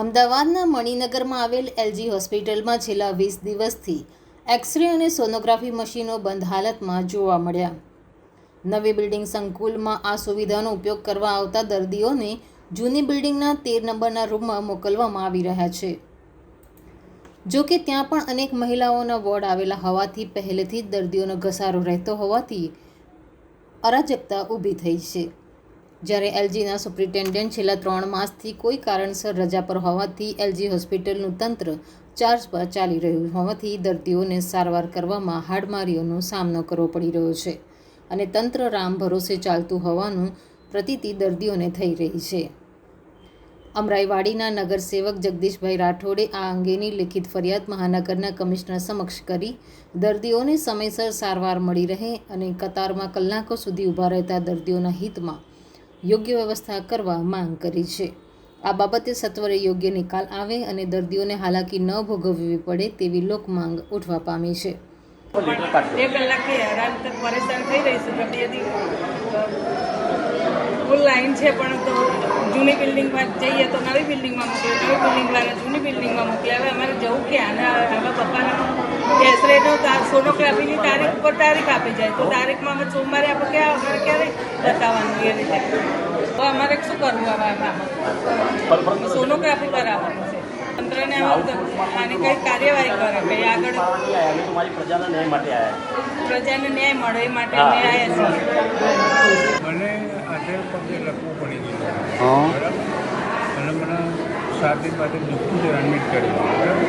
અમદાવાદના મણિનગરમાં આવેલ એલજી હોસ્પિટલમાં છેલ્લા વીસ દિવસથી એક્સરે અને સોનોગ્રાફી મશીનો બંધ હાલતમાં જોવા મળ્યા. નવી બિલ્ડિંગ સંકુલમાં આ સુવિધાનો ઉપયોગ કરવા આવતા દર્દીઓને જૂની બિલ્ડિંગના તેર નંબરના રૂમમાં મોકલવામાં આવી રહ્યા છે. જો કે ત્યાં પણ અનેક મહિલાઓના વોર્ડ આવેલા હોવાથી પહેલેથી જ દર્દીઓનો ઘસારો રહેતો હોવાથી અરાજકતા ઊભી થઈ છે. જ્યારે એલજીના સુપ્રિન્ટેન્ડન્ટ છેલ્લા ત્રણ માસથી કોઈ કારણસર રજા પર હોવાથી એલજી હોસ્પિટલનું તંત્ર ચાર્જ પર ચાલી રહ્યું હોવાથી દર્દીઓને સારવાર કરવામાં હાડમારીઓનો સામનો કરવો પડી રહ્યો છે અને તંત્ર રામ ભરોસે ચાલતું હોવાનું પ્રતીતિ દર્દીઓને થઈ રહી છે. અમરાઈવાડીના નગરસેવક જગદીશભાઈ રાઠોડે આ અંગેની લિખિત ફરિયાદ મહાનગરના કમિશનર સમક્ષ કરી દર્દીઓને સમયસર સારવાર મળી રહે અને કતારમાં કલાકો સુધી ઊભા રહેતા દર્દીઓના હિતમાં યોગ્ય વ્યવસ્થા કરવા માંગ કરી છે. આ બાબતે સત્વરે યોગ્ય નિકાલ આવે અને દર્દીઓને હાલાકી ન ભોગવવી પડે તેવી લોક માંગ ઉઠવા પામી છે. ફૂલ લાઈન છે પણ તો જૂની બિલ્ડિંગમાં જઈએ તો નવી બિલ્ડિંગમાં મોકલે નવી બિલ્ડિંગવાળા જૂની બિલ્ડિંગમાં મોકલે હવે અમારે જવું ક્યાં? અને હવે પપ્પાના એક્સરેનો સોનો તારીખ ઉપર તારીખ આપી જાય. તો તારીખમાં અમે સોમવારે આપણે ક્યાં અમારે ક્યારે બતાવવાનું એ રીતે. તો અમારે શું કરવું હવે આમાં? સોનોગ્રાફી કરાવવાનું છે. તંત્રને આની કંઈ કાર્યવાહી કરે? ભાઈ આગળ પ્રજાના ન્યાય માટે આવ્યા પ્રજાને ન્યાય મળે એ માટે અમે આવ્યા છીએ. મને આજે પગે લખવું પડી ગયું. બરાબર? અને મને પાસે દુખતું છે એડમિટ કર્યું. સોનોગ્રાફી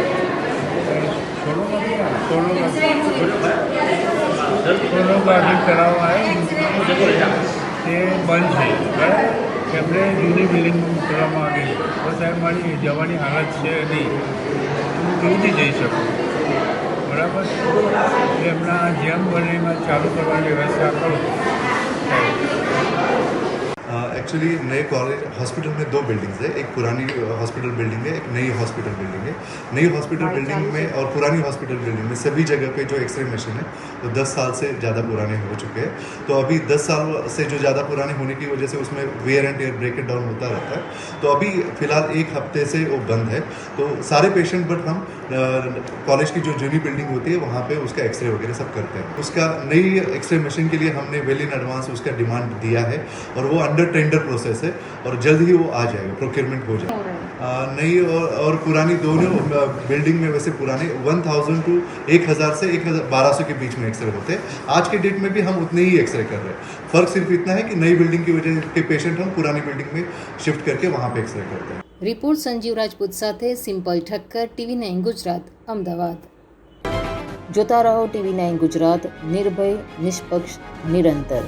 સોનોગ્રાફી કરાવવા આવે તે બંધ છે બરાબર? એમને જૂની બિલ્ડિંગ કરવામાં આવી તો સાહેબ, મારી જવાની હાલત છે નહીં. હું કેવી જઈ શકું? બરાબર? એમના જેમ બને એમાં ચાલુ કરવાની વ્યવસ્થા કરો. एक्चुअली नए कॉलेज हॉस्पिटल में दो बिल्डिंग्स है। एक पुरानी हॉस्पिटल बिल्डिंग है एक नई हॉस्पिटल बिल्डिंग है। नई हॉस्पिटल बिल्डिंग में और पुरानी हॉस्पिटल बिल्डिंग में सभी जगह पे जो एक्सरे मशीन है वो 10 साल से ज़्यादा पुराने हो चुके हैं। तो अभी 10 साल से जो ज़्यादा पुराने होने की वजह से उसमें wear and tear break down होता रहता है। तो अभी फ़िलहाल एक हफ़्ते से वो बंद है। तो सारे पेशेंट बट हम कॉलेज की जो जूनी बिल्डिंग होती है वहाँ पे उसका एक्सरे वगैरह सब करते हैं। उसका नई एक्सरे मशीन के लिए हमने वेल इन एडवांस उसका डिमांड दिया है और वो अंडर टेंडर प्रोसेस है और जल्द ही वो आ जाएगा प्रोक्योरमेंट हो जाएगा अ, नई और, और पुरानी दोनों बिल्डिंग में वैसे पुराने 1000 टू 1000 से 1200 के बीच में एक्सरे होते हैं आज के डेट में भी हम उतने ही एक्सरे कर रहे हैं फर्क सिर्फ इतना है कि नई बिल्डिंग की वजह के पेशेंट हम पुरानी बिल्डिंग में शिफ्ट करके वहाँ पे एक्सरे करते हैं રિપોર્ટ સંજીવ રાજપૂત સાથે Simple Thakkar TV nine Gujarat Ahmedabad જોતા રહો ટીવી નાઇન ગુજરાત નિર્ભય નિષ્પક્ષ નિરંતર